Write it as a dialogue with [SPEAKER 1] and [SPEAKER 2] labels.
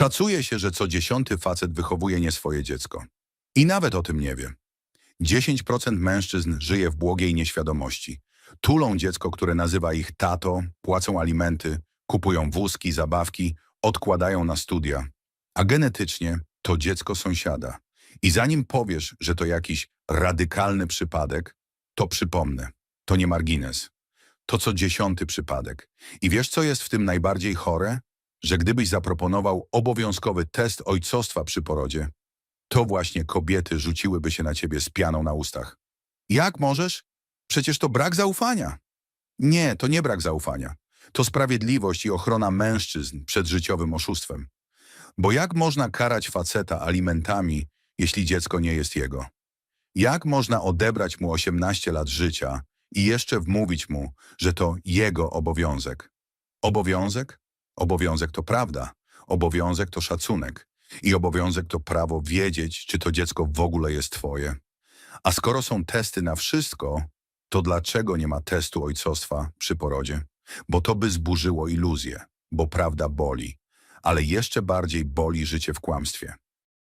[SPEAKER 1] Szacuje się, że co dziesiąty facet wychowuje nie swoje dziecko. I nawet o tym nie wie. 10% mężczyzn żyje w błogiej nieświadomości. Tulą dziecko, które nazywa ich tato, płacą alimenty, kupują wózki, zabawki, odkładają na studia. A genetycznie to dziecko sąsiada. I zanim powiesz, że to jakiś radykalny przypadek, to przypomnę. To nie margines. To co dziesiąty przypadek. I wiesz, co jest w tym najbardziej chore? Że gdybyś zaproponował obowiązkowy test ojcostwa przy porodzie, to właśnie kobiety rzuciłyby się na ciebie z pianą na ustach. Jak możesz? Przecież to brak zaufania. Nie, to nie brak zaufania. To sprawiedliwość i ochrona mężczyzn przed życiowym oszustwem. Bo jak można karać faceta alimentami, jeśli dziecko nie jest jego? Jak można odebrać mu 18 lat życia i jeszcze wmówić mu, że to jego obowiązek? Obowiązek? Obowiązek to prawda. Obowiązek to szacunek. I obowiązek to prawo wiedzieć, czy to dziecko w ogóle jest twoje. A skoro są testy na wszystko, to dlaczego nie ma testu ojcostwa przy porodzie? Bo to by zburzyło iluzję, bo prawda boli. Ale jeszcze bardziej boli życie w kłamstwie.